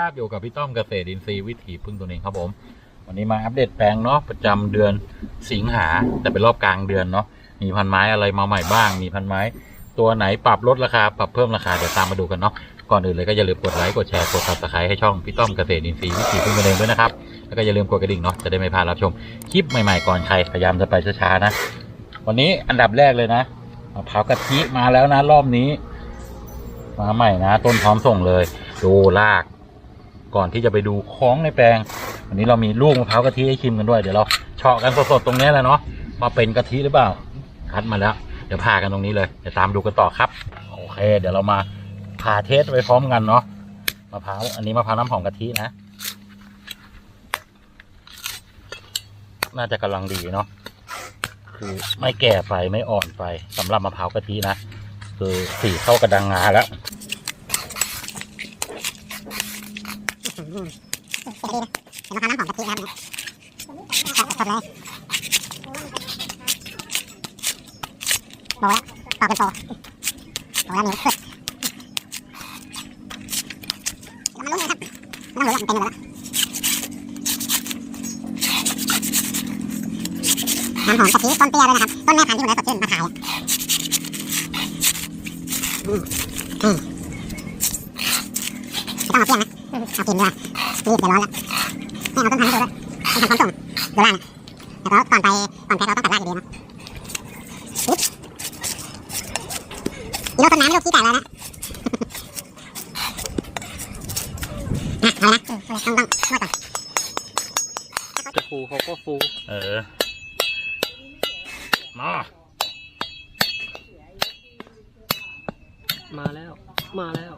ครับอยู่กับพี่ต้อมเกษตรอินทรีย์วิถีพึ่งตัวเองครับผม วันนี้มาอัปเดตแปลงเนาะประจำเดือนสิงหาแต่เป็นรอบกลางเดือนเนาะมีพันไม้อะไรมาใหม่บ้าง มีพันไม้ ตัวไหนปรับลดราคาปรับเพิ่มราคาเดี๋ยวตามมาดูกันเนาะก่อนอื่นเลยก็อย่าลืมกดไลค์กดแชร์กด subscribe ให้ช่องพี่ต้อมเกษตรอินทรีย์วิถีพึ่งตัวเองด้วยนะครับแล้วก็อย่าลืมกดกระดิ่งเนาะจะได้ไม่พลาดรับชมคลิปใหม่ๆก่อนใครพยายามจะไปช้าๆนะ วันนี้อันดับแรกเลยนะมะพร้าวกะทิมาแล้วนะรอบนี้ มาใหม่นะ ต้นพร้อมส่งเลย ดูราก ก่อนที่จะไปดูคล้องในแปลง วันนี้เรามีลูกมะพร้าวกะทิให้ชิมกันด้วย เดี๋ยวเราเฉาะกันสดๆตรงนี้แหละเนาะว่าเป็นกะทิหรือเปล่า คัดมาแล้ว เดี๋ยวพากันตรงนี้เลย เดี๋ยวตามดูกันต่อครับ โอเค เดี๋ยวเรามาผ่าเทสไปพร้อมกันเนาะ มะพร้าว อันนี้มะพร้าวน้ำหอมกะทินะ น่าจะกำลังดีเนาะ คือไม่แก่ไปไม่อ่อนไปสำหรับมะพร้าวกะทินะ คือสีเข้ากระดังงาแล้ว เป็นมะพร้าวน้ำหอมกะทินะครับสดๆเลยบอกแล้วต่อเป็นโตบอกแล้วนิ้วขึ้นมันลุ้นนะครับมันต้องรู้ว่ามันเป็นอะไรแล้วน้ำหอมกะทิต้นเตี้ยด้วยนะครับ ต้นแม่พันธุ์ที่คุณได้สดชื่นมาขายอืมไม่ต้องเอาเปรี้ยงนะ เอากินดีกว่ารีบเดี๋ยวร้อนแล้วให้เอาต้นพันธุ์ให้ดูด้วยต้นพันธุ์พร้อมส่งดูล่างแต่ก็ก่อนไปก่อนแพ็คเราต้องตัดรากอยู่ดีนะอุ๊บอีโลต้นน้ำลูกขี้แตกแล้วนะอะอะไรนะต้องต้องนวดก่อนจะฟูเขาก็ฟูเออ มา มาแล้ว มาแล้ว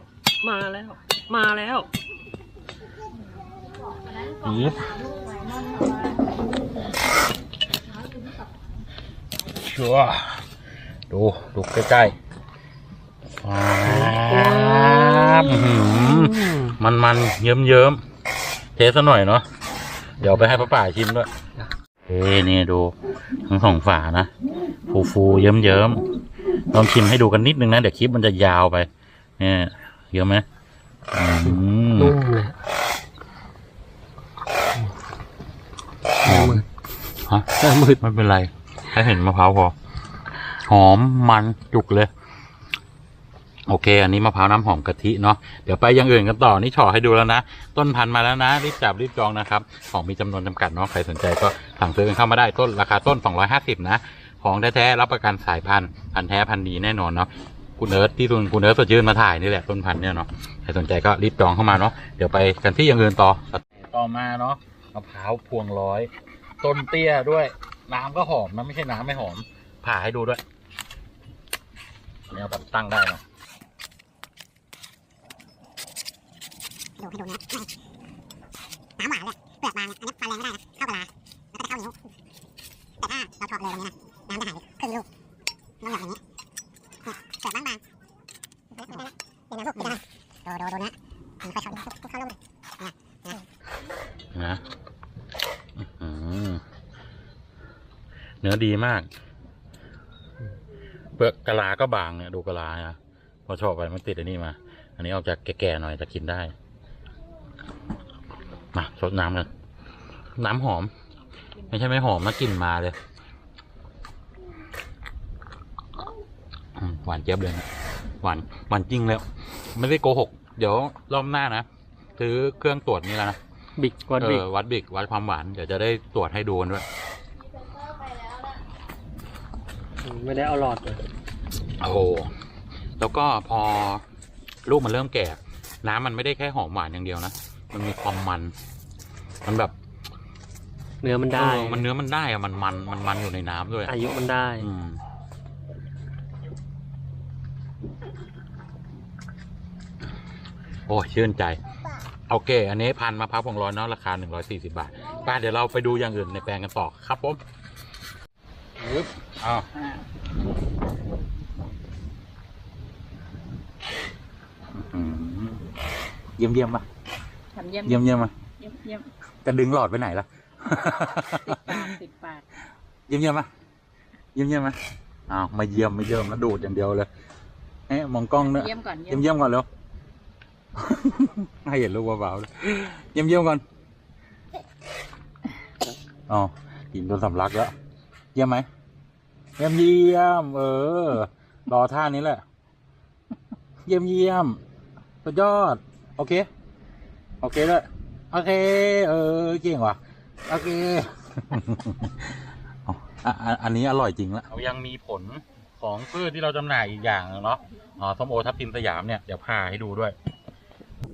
มาแล้ว มาแล้ว ปีชัวดู ดูใกล้ๆฟ้าบมันมันเยิ้มเยิ้มเทสหน่อยเนาะ เดี๋ยวไปให้ป้าป่าชิมด้วยเอ้นี่ดู ทั้งสองฝานะ ฟูฟูเยิ้มเยิ้มลองชิมให้ดูกันนิดนึงนะ เดี๋ยวคลิปมันจะยาวไป เนี่ย เยอะไหมอืมนุ่มเลย หอม ฮะหน้ามืดไม่เป็นไรแค่เห็นมะพร้าวพอหอมมันจุกเลย โอเค อันนี้มะพร้าวน้ำหอมกะทิเนาะเดี๋ยวไปอย่างอื่นกันต่อนี่เฉาะให้ดูแล้วนะ ต้นพันธุ์มาแล้วนะ รีบจับรีบจองนะครับ ของมีจำนวนจำกัดเนาะใครสนใจก็สั่งซื้อกันเข้ามาได้ต้นราคาต้น 250 นะ ของแท้ๆรับประกันสายพันธุ์พันธุ์แท้พันธุ์ดีแน่นอนเนาะคุณเอิร์ธที่คุณคุณเอิร์ธสดชื่นมาถ่ายนี่แหละต้นพันธุ์เนี่ยเนาะใครสนใจก็รีบจองเข้ามาเนาะเดี๋ยวไปกันที่อย่างอื่นต่อต่อมาเนาะมะพร้าวพวงร้อย ต้นเตี้ยด้วย น้ำก็หอมนะไม่ใช่น้ำไม่หอม ผ่าให้ดูด้วยอันนี้เอาแบบตั้งได้เนาะดูให้ดูนะน้ำหวานเลยเปลือกบางอันนี้ฟันแรงไม่ได้นะเข้ากะลาแล้วก็จะเข้านิ้วแต่ถ้าเราถอดเลยตรงนี้นะน้ำจะหายครึ่งลูกต้องอย่างนี้เนี่ยเปลือกบางบางไม่ได้นะเดี๋ยวนะลูกไม่ได้ดูดูดูนะมันค่อยเข้าลูกเข้าลูกนะอื้อหือ เนื้อดีมาก เปลือกกะลาก็บางเนี่ยดูกะลาเนี่ยพอชอบไปมันติดอันนี้มา อันนี้ออกจากแก่ๆหน่อยจะกินได้ มาชดน้ำกันน้ำหอม ไม่ใช่ไม่หอมนะกลิ่นมาเลยอืมหวานเจี๊ยบเลยนะหวานหวานจริงแล้ว ไม่ได้โกหก เดี๋ยวรอบหน้านะซื้อเครื่องตรวจนี่แล้วนะ บิกวัดบิกเออวัดบิกวัดความหวาน เดี๋ยวจะได้ตรวจให้ดูกันด้วย ไม่ได้เอาหลอดเลยโอ้โหแล้วก็พอลูกมันเริ่มแก่ น้ำมันไม่ได้แค่หอมหวานอย่างเดียวนะ มันมีความมัน มันแบบเนื้อมันได้ เออมันเนื้อมันได้อะมันมันมันมันอยู่ในน้ำด้วยอะอายุมันได้ อืมโอ้ยชื่นใจ โอเค อันนี้พันมะพร้าวพวงร้อยเนาะราคาหนึ่งร้อยสี่สิบาทไป้าเดี๋ยวเราไปดูอย่างอื่นในแปลงกันต่อครับผม ปึ๊บอ้าวอื้อหือเยี่ยมเยี่ยมปะทำเยี่ยมเยี่ยมเยี่ยมปะเยี่ยมเยี่ยมจะดึงหลอดไปไหนล่ะ ติดปากติดปากเยี่ยมเยี่ยมปะเยี่ยมเยี่ยมปะอ้าวไม่เยี่ยมไม่เยี่ยมแล้วดูดอย่างเดียวเลยเอ๊ะมองกล้องเนอะเยี่ยมก่อนเยี่ยมเยี่ยมก่อนเร็ว ให้เห็นลูกเบาๆด้วยเยี่ยมเยี่ยมๆก่อนอ๋อกินจนสำลักแล้ว เยี่ยมไหมเยี่ยมเยี่ยม เออ รอท่านี้แหละ เยี่ยมเยี่ยมสุดยอด โอเค โอเคเลยโอเค เออเก่งว่ะ โอเคเอาอะอะอันนี้อร่อยจริงแล้วเรายังมีผลของพืชที่เราจำหน่ายอีกอย่างหนึงเนาะอ๋อส้มโอทับทิมสยามเนี่ย เดี๋ยวพาให้ดูด้วย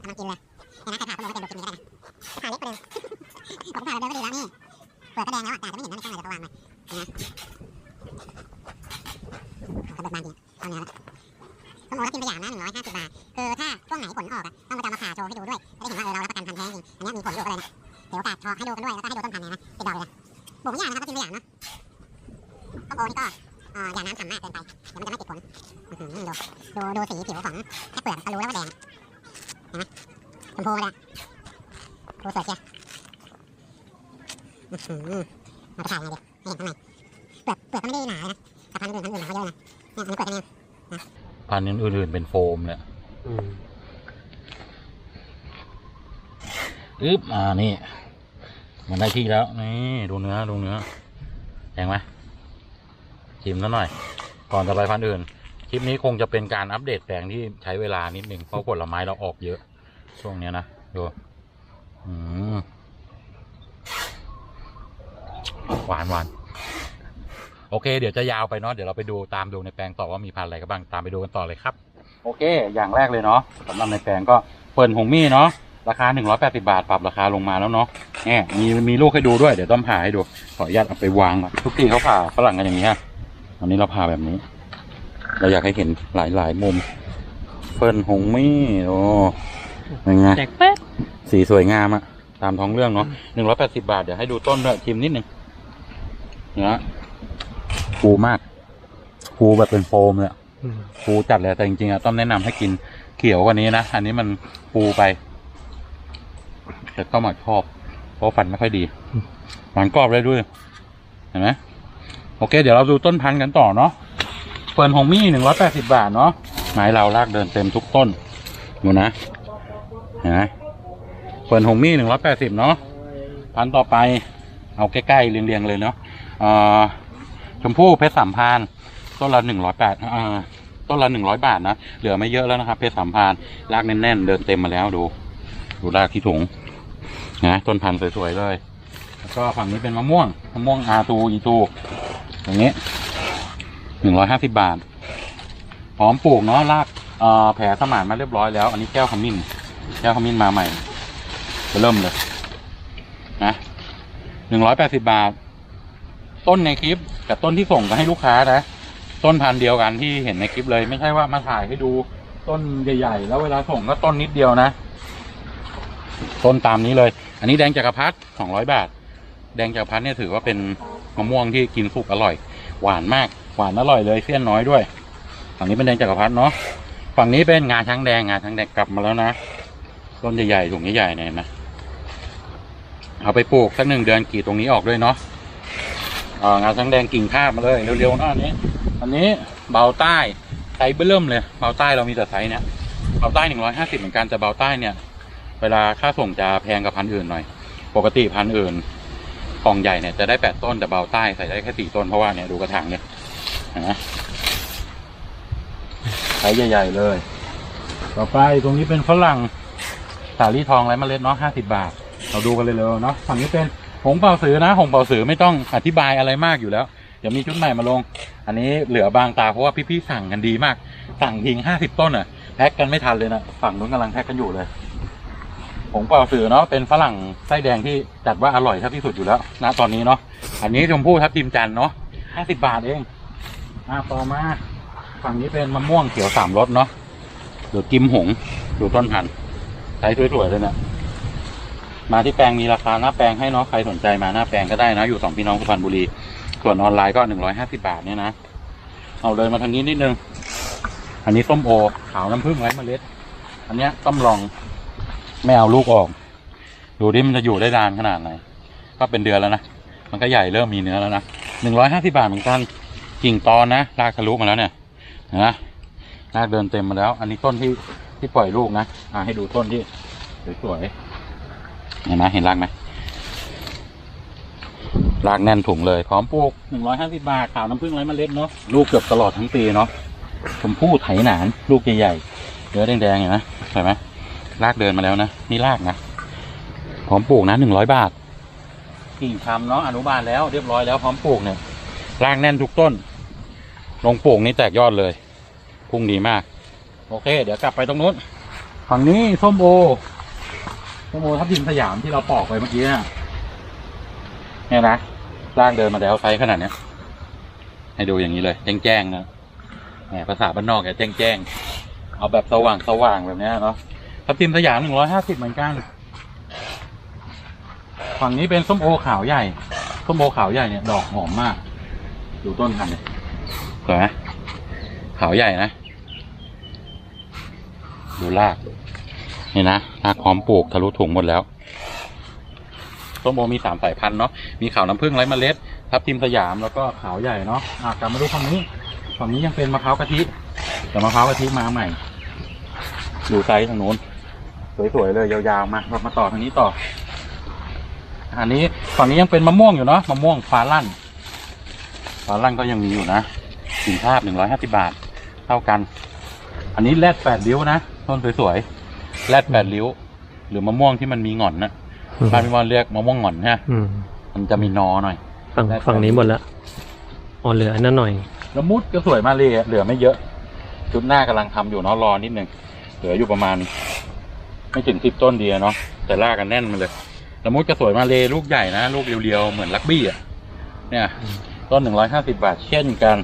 กำลังกินเลยเห็นไหมใครผ่าก็มองว่าเป็นดูกินนี้ได้นะผ่าเล็กไปเลยผมผ่าเดินก็ดีแล้วนี่เปลือกก็แดงแล้วอะแต่จะไม่เห็นนะในกล้องเลยเดี๋ยวเขาวางมาเห็ นไหมกระเบิดบานจริงเอาเนื้อละสมมติว่ากินสยามนะหนึ่งร้อยห้าสิบบาทคือถ้าช่วงไหนผลออกอะต้องไปจำมาผ่าโชว์ให้ดูด้วยจะได้เห็นว่าเออเรารับประกันพันธุ์แท้จริงอันนี้มีผลอยู่ก็เลยนะเดี๋ยวโอกาสทอให้ดูกันด้วยแล้วก็ให้ดูต้นพันธุ์เนี่ยนะติดดอกเลยนะปลูกไม่ยากนะครับก็กินสยามเนาะต้นโอนี่ก็อย่าน้ำฉ่ำมากเกินไปเดี๋ยวมันจะไม่ติดผลดูดูดูสีผิวของแค่เปลือกก็รู้แล้วว่าแดงเห็นไหมชมพูเลยอะดูสวยเชียวอื้อหือเราถ่ายยังไงดีให้เห็น ข้างในเปลือกเปลือกก็ไม่ได้หนาเลยนะแต่พันธุ์อื่นพันธุ์อื่นเขาเยอะนะเนี่ยอันนี้เปลือกเป็นยังพันธุ์อื่นๆเป็นโฟมเนี่ยอืมอึ๊บอ่านี่ มันได้ที่แล้ว นี่ดูเนื้อดูเนื้อแพงไหมชิมซะหน่อย ก่อนจะไปพันธุ์อื่น คลิปนี้คงจะเป็นการอัปเดตแปลงที่ใช้เวลานิดหนึ่งเพราะผลไม้เราออกเยอะ ช่วงเนี้ยนะ ดู อืม หวานหวานโอเค เดี๋ยวจะยาวไปเนาะเดี๋ยวเราไปดูตามดูในแปลงต่อว่ามีพันธุ์อะไรกันบ้างตามไปดูกันต่อเลยครับ โอเค อย่างแรกเลยเนาะสำหรับในแปลงก็เปิดหงมี่เนาะราคา 180 บาท ปรับราคาลงมาแล้วเนาะเนี่ยมีมีลูกให้ดูด้วย เดี๋ยวต้องผ่าให้ดู ขออนุญาตเอาไปวางก่อนทุกทีเขาผ่าฝรั่งกันอย่างนี้ฮะวันนี้เราผ่าแบบนี้ เราอยากให้เห็นหลายหลายมุมเฟิร์นหงมี่โอ้เป็นไงแตกแป๊บสีสวยงามอะตามท้องเรื่องเนาะหนึ่งร้อยแปดสิบาท เดี๋ยวให้ดูต้นด้วยชิมนิดหนึ่งเนื้อฟูมากฟูแบบเป็นโฟมเลยอะอืมฟูจัดเลยแต่จริงๆอะต้องแนะนำให้กินเขียวกว่านี้นะ อันนี้มันฟูไปแต่ก็หมักชอบ เพราะฟันไม่ค่อยดีหวานกรอบเลยด้วยเห็นไหมโอเค เดี๋ยวเราดูต้นพันธุ์กันต่อเนาะเฟิร์นหงมี่หนึ่งร้อยแปดสิบาทเนาะไม้เราลากเดินเต็มทุกต้นดูนะเห็นไหมเฟิร์นหงมี่หนึ่งร้อยแปดสิบเนาะพันธุ์ต่อไปเอาใกล้ๆเรียงๆเลยเนาะเอ่อ ชมพู่เพชรสามพานต้นละหนึ่งร้อยแปดต้นละหนึ่งร้อยบาทนะ เหลือไม่เยอะแล้วนะครับ เพชรสามพานรากแน่นๆ เดินเต็มมาแล้วดู ดูรากที่ถุงนะต้นพันธุ์สวยๆเลย แล้วก็ฝั่งนี้เป็นมะม่วงมะม่วงอาตูอีตูอย่างนี้หนึ่งร้อยห้าสิบบาทพร้อมปลูกเนาะรากแผลสมานมาเรียบร้อยแล้ว อันนี้แก้วขมิ้นแก้วขมิ้นมาใหม่จะเริ่มเลยนะหนึ่งร้อยแปดสิบาท ต้นในคลิปกับต้นที่ส่งไปให้ลูกค้านะต้นพันธุ์เดียวกันที่เห็นในคลิปเลยไม่ใช่ว่ามาถ่ายให้ดูต้นใหญ่ๆ แล้วเวลาส่งก็ต้นนิดเดียวนะ ต้นตามนี้เลย อันนี้แดงจักรพรรดิสองร้อยบาท แดงจักรพรรดิเนี่ยถือว่าเป็นมะม่วงที่กินสุกอร่อย หวานมาก หวานอร่อยเลยเสี้ยนน้อยด้วยฝั่งนี้เป็นแดงจักรพรรดิเนาะฝั่งนี้เป็นงาช้างแดงงาช้างแดงกลับมาแล้วนะต้นใหญ่ๆถุงใหญ่ๆเนี่ยนไหมเอาไปปลูกสักหนึ่งเดือนกรีดตรงนี้ออกด้วยเนาะ อ่องาช้างแดงกิ่งคาบมาเลยเร็วๆนะอันนี้อันนี้เบาใต้ไซส์เบิ่มเลยเบาใต้เรามีแต่ไซส์เนี้ยเบาใต้หนึ่งร้อยห้าสิบเหมือนกันแต่เบาใต้เนี่ยเวลาค่าส่งจะแพงกับพันอื่นหน่อย ปกติพันอื่นกล่องใหญ่เนี่ยจะได้แปดต้นแต่เบาใต้ใส่ได้แค่สี่ต้นเพราะว่าเนี่ยดูกระถางเนี่ยนไหมไซส์ใหญ่ๆเลย ต่อไปตรงนี้เป็นฝรั่งสาลี่ทองไรเมล็ดเนาะห้าสิบาท เราดูกันเลยเลยเนาะฝั่งนี้เป็น หงเป่าสือนะหงเป่าสือไม่ต้องอธิบายอะไรมากอยู่แล้ว เดี๋ยวมีชุดใหม่มาลง อันนี้เหลือบางตาเพราะว่าพี่ๆสั่งกันดีมาก สั่งทิ้งห้าสิบต้นอะแพ็คกันไม่ทันเลยนะฝั่งนู้นกำลังแพ็คกันอยู่เลยหงเป่าสือเนาะเป็นฝรั่งไส้แดงที่จัดว่าอร่อยที่ที่สุดอยู่แล้วนะตอนนี้เนาะอันนี้ชมพู่ทับทิมจันเนาะห้าสิบาทเองอ่าต่อมาฝั่งนี้เป็นมะม่วงเขียวสามรสเนาะหรือกิมหงดูต้นพันธุ์ใช้สวยๆเลยเนี่ย มาที่แปลงมีราคาหน้าแปลงให้เนาะใครสนใจมาหน้าแปลงก็ได้นะ อยู่สองพี่น้องสุพรรณบุรี ส่วนออนไลน์ก็หนึ่งร้อยห้าสิบาทเนี่ยนะ เอาเลยมาทางนี้นิดนึง อันนี้ส้มโอขาวน้ำผึ้งไร้เมล็ด อันเนี้ยต้องลองไม่เอาลูกออก ดูดิมันจะอยู่ได้นานขนาดไหน ก็เป็นเดือนแล้วนะ มันก็ใหญ่เริ่มมีเนื้อแล้วนะหนึ่งร้อยห้าสิบาทเหมือนกันกิ่งตอนนะรากทะลุมาแล้วเนี่ยนะรากเดินเต็มมาแล้ว อันนี้ต้นที่ที่ปล่อยลูกนะอ่าให้ดูต้นที่สวยๆ เห็นไหมเห็นรากไหมรากแน่นถุงเลย พร้อมปลูกหนึ่งร้อยห้าสิบาทขาวน้ำผึ้งไร้เมล็ดเนาะลูกเกือบตลอดทั้งปีเนาะชมพู่ไถหนาน ลูกใหญ่ๆเนื้อแดงๆเห็นไหมเห็นไหมรากเดินมาแล้วนะ นี่รากนะ พร้อมปลูกนะหนึ่งร้อยบาทกิ่งทำเนาะอนุบาลแล้วเรียบร้อยแล้วพร้อมปลูกเนี่ยรากแน่นทุกต้น ลงปลูกนี่แตกยอดเลยพุ่งดีมาก โอเค เดี๋ยวกลับไปตรงนู้นฝั่งนี้ส้มโอ ส้มโอทับทิมสยามที่เราปอกไปเมื่อกี้น่ะเนี่ยนะร่างเดินมาแล้วไซส์ขนาดเนี้ย ให้ดูอย่างนี้เลย แจ้งๆนะแหมภาษาบ้านนอกแกแจ้งๆเอาแบบสว่างสว่างแบบเนี้ยเนาะทับทิมสยามหนึ่งร้อยห้าสิบเหมือนกัน ฝั่งนี้เป็นส้มโอขาวใหญ่ ส้มโอขาวใหญ่เนี่ยดอกหอมมาก ดูต้นพันธุ์เลยสวยไหมขาวใหญ่นะ ดูราก นี่นะรากพร้อมปลูกทะลุถุงหมดแล้วส้มโอมีสามสายพันธุ์เนาะมีขาวน้ำผึ้งไร้เมล็ดทับทิมสยามแล้วก็ขาวใหญ่เนาะอะกลับมาดูฝั่งนี้ฝั่งนี้ยังเป็นมะพร้าวกะทิแต่มะพร้าวกะทิมาใหม่ดูไซส์ทางนู้น สวยๆเลยยาวๆมาเรามาต่อทางนี้ต่อ อันนี้ฝั่งนี้ยังเป็นมะม่วงอยู่เนาะมะม่วงฟ้าลั่นฟ้าลั่นก็ยังมีอยู่นะสินภาพหนึ่งร้อยห้าสิบาทเท่ากัน อันนี้แรดแปดริ้วนะต้นสวยๆ แรดแปดริ้ว หรือมะม่วงที่มันมีหง่อนนะอืมบ้านพี่บอลเรียกมะม่วงหง่อนฮะอืมมันจะมีนอหน่อย ฝั่งได้ฝั่งนี้หมดแล้วอ๋อเหลืออันนั้นหน่อยละมุดก็สวยมากเลยเหลือไม่เยอะ ชุดหน้ากำลังทำอยู่เนาะรอนิดนึงเหลืออยู่ประมาณ ไม่ถึงสิบต้นเดียวเนาะแต่ลากกันแน่นมาเลยละมุดก็สวยมาเลยลูกใหญ่นะลูกเรียวๆเหมือนลักบี้อะเนี่ย ต้นหนึ่งร้อยห้าสิบาทเช่นกัน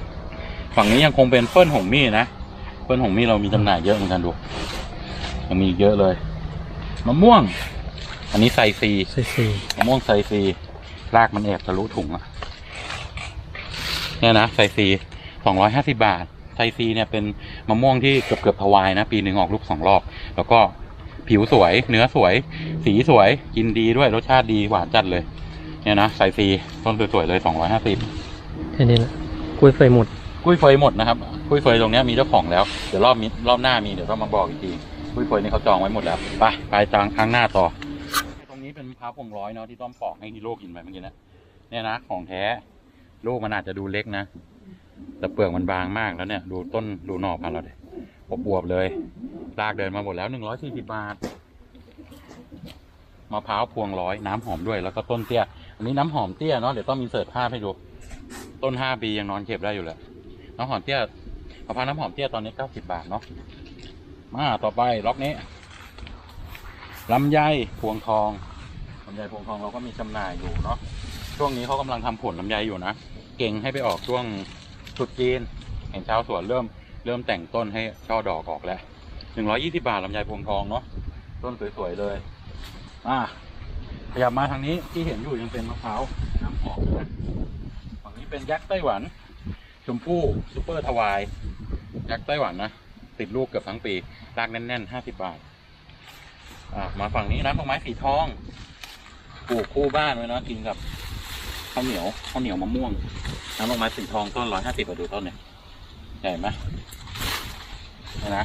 ฝั่งนี้ยังคงเป็นเฟิ่นหงมี่นะเฟิ่นหงมี่เรามีจำหน่ายเยอะเหมือนกันดู ยังมีอีกเยอะเลยมะม่วง อันนี้ไซซีใส่สี่มะม่วงไซซีรากมันแอบทะลุถุงอะเนี่ยนะไซซีสองร้อยห้าสิบาทไซซีเนี่ยเป็นมะม่วงที่เกือบเกือบๆทวายนะ ปีหนึ่งออกลูกสองรอบ แล้วก็ผิวสวย เนื้อสวย สีสวย กินดีด้วยรสชาติดีหวานจัดเลย เนี่ยนะไซซีต้นสวยๆเลยสองร้อยห้าสิบ แค่นี้แหละกล้วยไฟหมด กุ้ยเฟยหมดนะครับ กุ้ยเฟยตรงเนี้ยมีเจ้าของแล้ว เดี๋ยวรอบนี้รอบหน้ามีเดี๋ยวต้องมาบอกอีกที กุ้ยเฟยนี่เขาจองไว้หมดแล้ว ไป ไปจางข้างหน้าต่อ ตรงนี้เป็นมะพร้าวพวงร้อยเนาะที่ต้อมปอกให้ฮีโร่กินไปเมื่อกี้นะเนี่ยนะ ของแท้ ลูกมันอาจจะดูเล็กนะ แต่เปลือกมันบางมากแล้วเนี่ย ดูต้นดูหน่อพันเราเลยอวบเลยรากเดินมาหมดแล้วหนึ่งร้อยสี่สิบบาทมะพร้าวพวงร้อยน้ำหอมด้วยแล้วก็ต้นเตี้ย อันนี้น้ำหอมเตี้ยเนาะเดี๋ยวต้องมีเสิร์ชภาพให้ดู ต้นห้าปียังนอนเก็บได้อยู่เลยน้ำหอมเตี้ยมะพร้าวน้ำหอมเตี้ยตอนนี้เก้าสิบาทเนาะ มาต่อไปล็อกนี้ลำไยพวงทองลำไยพวงทองเราก็มีจำหน่ายอยู่เนาะช่วงนี้เขากำลังทำผลลำไยอยู่นะเก่งให้ไปออกช่วงตรุดจีน เห็นชาวสวนเริ่มเริ่มแต่งต้นให้ช่อดอกออกแล้วหนึ่งร้อยี่สิบาทลำไยพวงทองเนาะต้นสวยๆเลยอ่าขยับมาทางนี้ที่เห็นอยู่ยังเป็นมะพร้าวน้ำหอมนะฝั่งนี้เป็นยักษ์ไต้หวัน ชมพู่ซูเปอร์ทวาย ยักษ์ไต้หวันนะ ติดลูกเกือบทั้งปีรากแน่นๆห้าสิบบาทมาฝั่งนี้น้ำดอกไม้สีทองปลูกคู่บ้านไว้นะกินกับข้าวเหนียวข้าวเหนียวมะม่วงน้ำดอกไม้สีทองต้นร้อยห้าสิบดูต้นเนี่ยใหญ่ไหมนี่นะ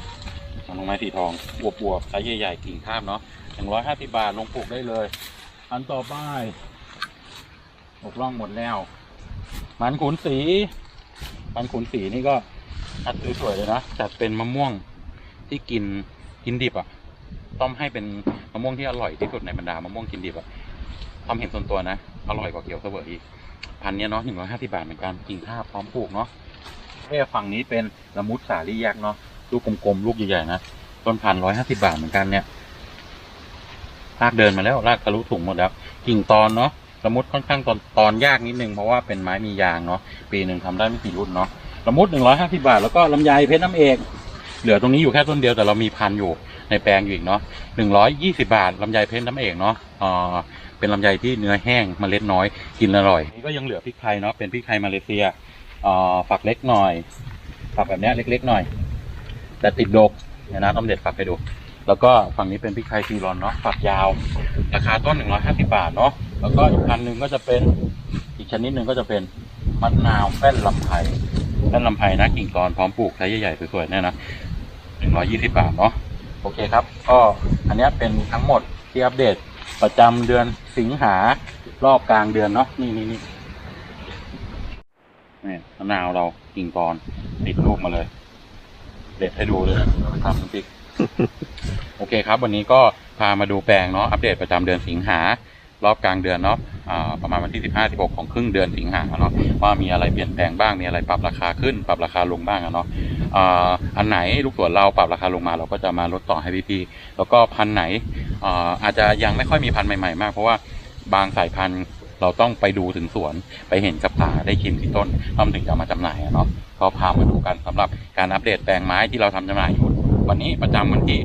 น้ำดอกไม้สีทองบวบวบๆไซส์ใหญ่ๆกิ่งข้ามเนาะหนึ่งร้อยห้าสิบาทลงปลูกได้เลย อันต่อไปอกล่องหมดแล้วมันขุนสีมันขุนสีนี่ก็ อัดสวยๆเลยนะจัดเป็นมะม่วงที่กินกินดิบอะ่ะต้อมให้เป็นมะม่วงที่อร่อยที่สุดในบรรดามะม่วงกินดิบอะ่ะความเห็นส่วนตัวนะ อร่อยกว่าเกี๊ยวเสวยอีกพันเนี้ยเนาะหนึ่งร้อยห้าสิบาทเหมือนกันกิ่งข้าพร้อมปลูกเนาะเอ้ฝั่งนี้เป็นละมุดสาลี่ยักษ์เนาะลูกกลมๆลูกใหญ่ๆนะต้นพันร้อยห้าสิบาทเหมือนกันเนี่ยลากเดินมาแล้วลากทะลุถุงหมดแล้วกิ่งตอนเนาะละมุดค่อนข้างตอนตอนยากนิดนึงเพราะว่าเป็นไม้มียางเนาะปีหนึ่งทำได้ไม่กี่รุ่นเนาะ ละมุดหนึ่งร้อยห้าสิบาท แล้วก็ลำไยเพชรน้ำเอกเหลือตรงนี้อยู่แค่ต้นเดียวแต่เรามีพันอยู่ในแปลงอยู่อีกเนาะหนึ่งร้อยยี่สิบาทลำไยเพชรน้ำเอกเนาะอ่าเป็นลำไยที่เนื้อแห้งเมล็ดน้อยกินอร่อยนี่ก็ยังเหลือพริกไทยเนาะเป็นพริกไทยมาเลเซียอ่าฝักเล็กหน่อย ฝักแบบนี้เล็ก ๆ หน่อย แต่ติดดกเนี่ยนะต้องเด็ดฝักให้ดู แล้วก็ฝั่งนี้เป็นพริกไทยซีรอนเนาะฝักยาว ราคาต้นหนึ่งร้อยห้าสิบาทเนาะแล้วก็อีกพันหนึ่งก็จะเป็นอีกชนิดหนึ่งก็จะเป็นมะนาวแป้นลำไผ่ แป้นลำไผ่นะกิ่งกรพร้อมปลูกไซส์ใหญ่ๆสวยๆเนี่ยนะหนึ่งร้อยยี่สิบาทเนาะโอเคครับ ก็อันนี้เป็นทั้งหมดที่อัปเดตประจำเดือนสิงหารอบกลางเดือนเนาะนี่นี่นี่นี่มะนาวเรากิ่งกรติดรูปมาเลย เด็ดให้ดูเลยทำจริงโอเคครับ วันนี้ก็พามาดูแปลงเนาะอัปเดตประจำเดือนสิงหา รอบกลางเดือนเนาะประมาณวันที่ 15 16 ของครึ่งเดือนสิงหาเนาะว่ามีอะไรเปลี่ยนแปลงบ้างมีอะไรปรับราคาขึ้น ปรับราคาลงบ้างเนาะอันไหนลูกสวนเราปรับราคาลงมาเราก็จะมาลดต่อให้พี่ๆแล้วก็พันธุ์ไหนอาอาจจะยังไม่ค่อยมีพันธุ์ใหม่ๆมากเพราะว่าบางสายพันธุ์เราต้องไปดูถึงสวนไปเห็นกับตาได้ชิมที่ต้นเราถึงจะมาจำหน่ายเนาะก็พามาดูกันสำหรับการอัปเดตแปลงไม้ที่เราทำจำหน่ายอยู่วันนี้ประจำวันที่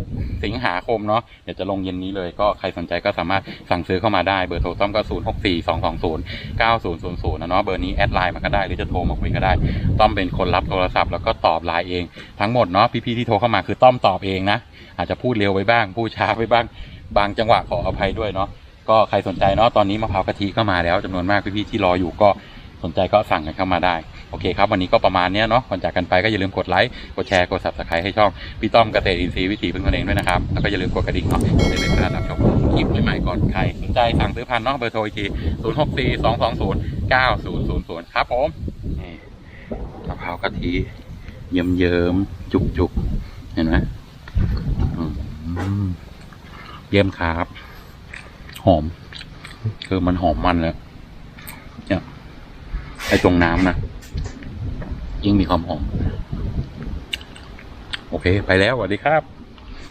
16 สิงหาคมเนาะเดี๋ยวจะลงเย็นนี้เลยก็ใครสนใจก็สามารถสั่งซื้อเข้ามาได้เบอร์โทรต้อมก็ 0 6 4 2 2 0 9 0 0 0นะเนาะเบอร์นี้แอดไลน์มาก็ได้หรือจะโทรมาคุยก็ได้ ต้อมเป็นคนรับโทรศัพท์แล้วก็ตอบไลน์เองทั้งหมดเนาะพี่ๆที่โทรเข้ามาคือต้อมตอบเองนะ อาจจะพูดเร็วไปบ้าง พูดช้าไปบ้าง บางจังหวะขออภัยด้วยเนาะก็ใครสนใจเนาะตอนนี้มะพร้าวกะทิก็มาแล้วจำนวนมากพี่ๆที่รออยู่ก็ สนใจก็สั่งกันเข้ามาได้ โอเคครับ วันนี้ก็ประมาณเนี้ยเนาะก่อนจากกันไปก็อย่าลืมกดไลค์ กดแชร์ กด subscribe ให้ช่อง พี่ต้อมเกษตรอินทรีย์วิถีพึ่งตนเองด้วยนะครับ แล้วก็อย่าลืมกดกระดิ่งเนาะจะได้ไม่พลาดรับชมคลิปใหม่ๆก่อนใครสนใจสั่งซื้อพันเนาะเบอร์โทรอีกที0 6 4 2 2 0 9 0 0 0ครับผมนี่มะพรากะทิเยิ้มเยิ้มๆจุกจุกๆเห็นไหมเยี่ยมครับ หอม คือมันหอมมันเลยเนี่ย ไอ้ตรงน้ำนะยิ่งมีความหอม โอเค ไปแล้วสวัสดีครับ